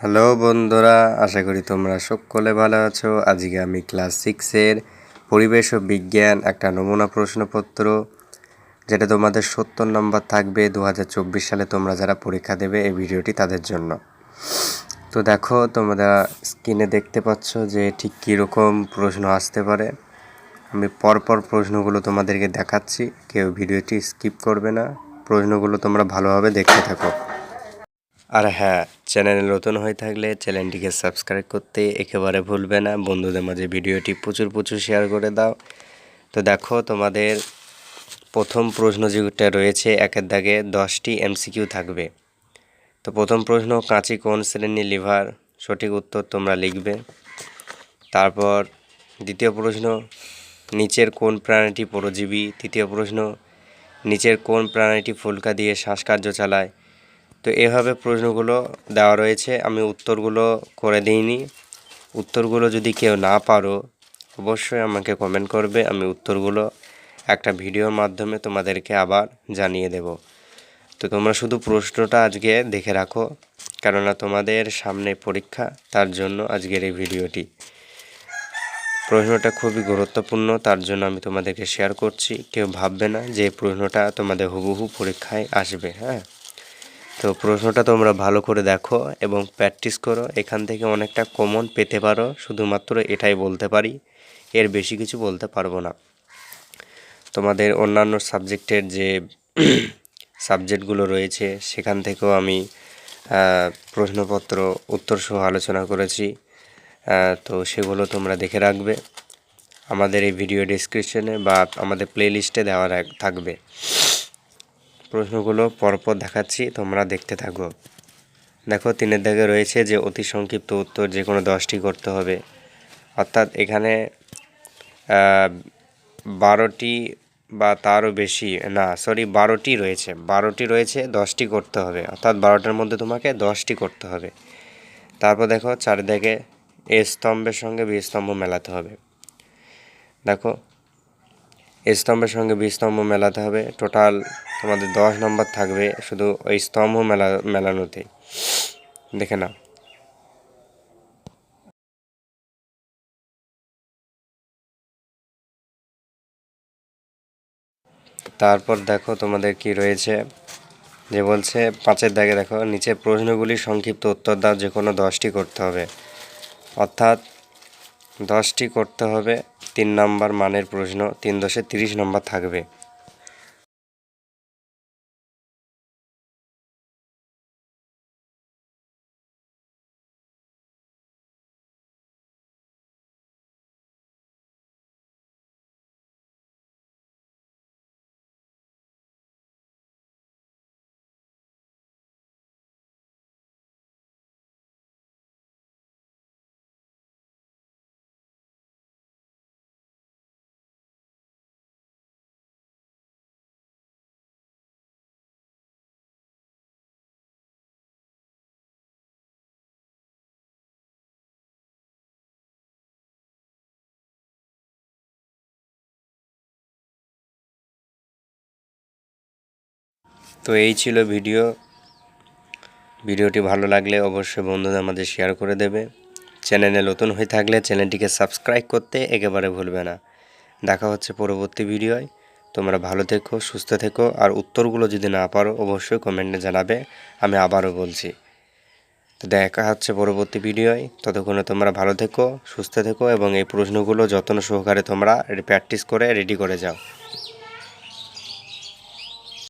Hello বন্ধুরা, আশা করি তোমরা সকলে ভালো আছো। আজকে আমি ক্লাস সিক্সের পরিবেশ ও বিজ্ঞান একটা নমুনা প্রশ্নপত্র, যেটা তোমাদের সত্তর নম্বর থাকবে দু হাজার চব্বিশ সালে তোমরা যারা পরীক্ষা দেবে এই ভিডিওটি তাদের জন্য। তো দেখো, তোমরা স্ক্রিনে দেখতে পাচ্ছ যে ঠিক কীরকম প্রশ্ন আসতে পারে। আমি পরপর প্রশ্নগুলো তোমাদেরকে দেখাচ্ছি, কেউ ভিডিওটি স্কিপ করবে না। প্রশ্নগুলো তোমরা ভালোভাবে দেখতে থাকো। আর হ্যাঁ চ্যানেলে নতুন হয়ে থাকলে চ্যানেলটিকে সাবস্ক্রাইব করতে একেবারে ভুলবে না। বন্ধুদের মাঝে ভিডিওটি প্রচুর প্রচুর শেয়ার করে দাও। তো দেখো, তোমাদের প্রথম প্রশ্ন যেটা রয়েছে, একের দাগে দশটি এমসিকিউ থাকবে। তো প্রথম প্রশ্ন, কাঁচি কোন শ্রেণির লিভার? সঠিক উত্তর তোমরা লিখবে। তারপর দ্বিতীয় প্রশ্ন, নিচের কোন প্রাণীটি পরজীবী? তৃতীয় প্রশ্ন, নিচের কোন প্রাণীটি ফুলকা দিয়ে শ্বাসকার্য চালায়? তো এভাবে প্রশ্নগুলো দেওয়া রয়েছে, আমি উত্তরগুলো করে দিইনি। উত্তরগুলো যদি কেউ না পারো, অবশ্যই আমাকে কমেন্ট করবে, আমি উত্তরগুলো একটা ভিডিওর মাধ্যমে তোমাদেরকে আবার জানিয়ে দেব। তো তোমরা শুধু প্রশ্নটা আজকে দেখে রাখো, কেননা তোমাদের সামনে পরীক্ষা, তার জন্য আজকের এই ভিডিওটি। প্রশ্নটা খুবই গুরুত্বপূর্ণ, তার জন্য আমি তোমাদেরকে শেয়ার করছি। কেউ ভাববে না যে প্রশ্নটা তোমাদের হুবহু পরীক্ষায় আসবে হ্যাঁ? তো প্রশ্নটা তোমরা ভালো করে দেখো এবং প্র্যাকটিস করো। এখান থেকে অনেকটা কমন পেতে পারো, শুধুমাত্র এটাই বলতে পারি। এর বেশি কিছু বলতে পারব না। তোমাদের অন্যান্য সাবজেক্টের যে সাবজেক্টগুলো রয়েছে, সেখান থেকেও আমি প্রশ্নপত্র উত্তর সহ আলোচনা করেছি। তো সেগুলো তোমরা দেখে রাখবে। আমাদের এই ভিডিও ডিসক্রিপশনে বা আমাদের প্লেলিস্টে দেওয়া থাকবে। প্রশ্নগুলো পরপর দেখাচ্ছি, তোমরা দেখতে থাকো। দেখো, তিনের দাগে রয়েছে যে, অতি সংক্ষিপ্ত উত্তর যে কোনো দশটি করতে হবে। অর্থাৎ এখানে বারোটি বা তারও বেশি, না সরি বারোটি রয়েছে। বারোটি রয়েছে, দশটি করতে হবে। অর্থাৎ বারোটার মধ্যে তোমাকে দশটি করতে হবে। তারপর দেখো, চারিদিকে এ স্তম্ভের সঙ্গে বি স্তম্ভ মেলাতে হবে। দেখো স্তম্ভের সঙ্গে বি স্তম্ভ মেলাতে হবে। টোটাল তোমাদের দশ নম্বর থাকবে শুধু ওই স্তম্ভ মেলা মেলানোতে দেখে নাও। তারপর দেখো তোমাদের কি রয়েছে। যে বলছে, পাঁচের দাগে দেখো, নিচে প্রশ্নগুলি সংক্ষিপ্ত উত্তর দাও, যে কোনো দশটি করতে হবে। অর্থাৎ দশটি করতে হবে, তিন নম্বর মানের প্রশ্ন, তিন দশে তিরিশ নম্বর থাকবে। তো এই ছিল ভিডিও। ভিডিওটি ভালো লাগলে অবশ্যই বন্ধুদের আমাদের শেয়ার করে দেবে। চ্যানেলে নতুন হয়ে থাকলে চ্যানেলটিকে সাবস্ক্রাইব করতে একেবারে ভুলবে না। দেখা হচ্ছে পরবর্তী ভিডিওয়। তোমরা ভালো থেকো, সুস্থ থেকো, আর উত্তরগুলো যদি না পারো অবশ্যই কমেন্টে জানাবে, আমি আবারও বলছি। তো দেখা হচ্ছে পরবর্তী ভিডিওয়। ততক্ষণে তোমরা ভালো থেকো, সুস্থ থেকো, এবং এই প্রশ্নগুলো যত্ন সহকারে তোমরা প্র্যাকটিস করে রেডি করে যাও।